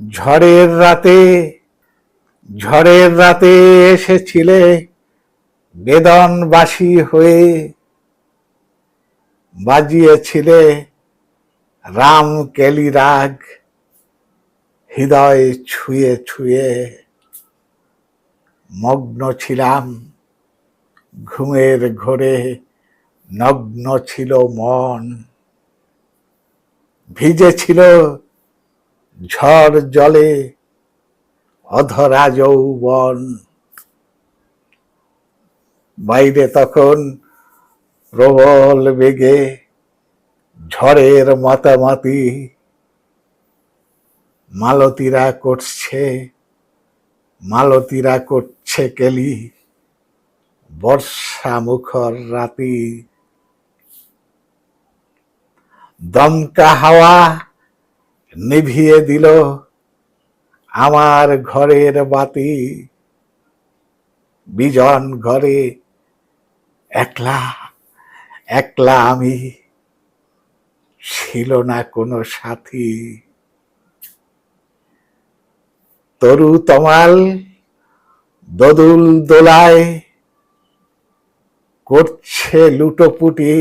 ঝড়ের রাতে ঝড়ের রাতে এসেছিলে বেদনবাসী হয়ে। বাজিয়েছিলে রাম কেলি রাগ, হৃদয় ছুঁয়ে ছুঁয়ে। মগ্ন ছিলাম ঘুমের ঘোরে, নগ্ন ছিল মন। ভিজে ছিল ঝড় জলে অধরা যৌবন বাইরে তখন প্রবল বেগে ঝড়ের মাতামাতি মালতীরা করছে মালতীরা করছে কেলি। বর্ষা মুখর রাতি, দমকা হাওয়া নিভিয়ে দিল আমার ঘরের বাতি। বিজন ঘরে একলা একলা আমি ছিল না কোনো সাথী। তরু তমাল দদুল দোলায় করছে লুটোপুটি,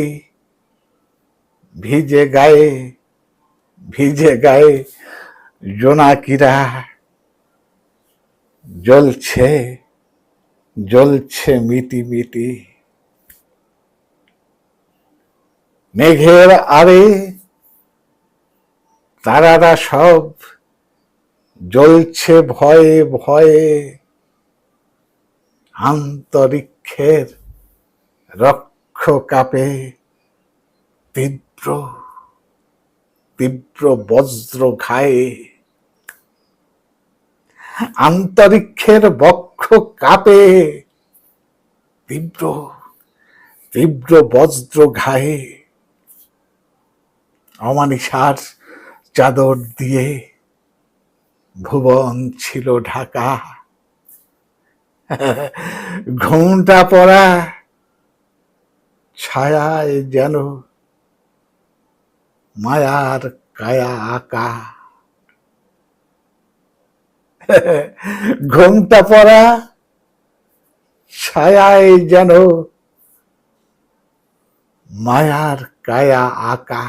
ভিজে গায়ে ভিজে গায়ে জোনাকিরা জ্বলছে জ্বলছে মিটি মিটি। মেঘের আরে তারারা সব জ্বলছে ভয়ে ভয়ে। আন্তরিক্ষের রক্ষ কাপে তীব্র তীব্র বজ্র ঘায়ে। আন্তরিক্ষের বক্ষ কাপে। তীব্র তীব্র বজ্র ঘায়ে। অমানিসার চাদর দিয়ে ভুবন ছিল ঢাকা। ঘুমটা পড়া ছায়ায় যেন মায়ার কায়া আকা। ঘুমটা পড়া ছায়ায় যেন মায়ার কায়া আকা।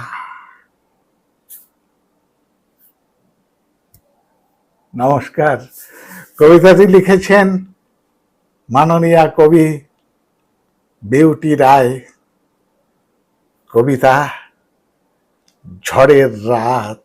নমস্কার। কবিতাটি লিখেছেন মাননীয়া কবি বিউটি রায়। কবিতা ঝড়ের রাত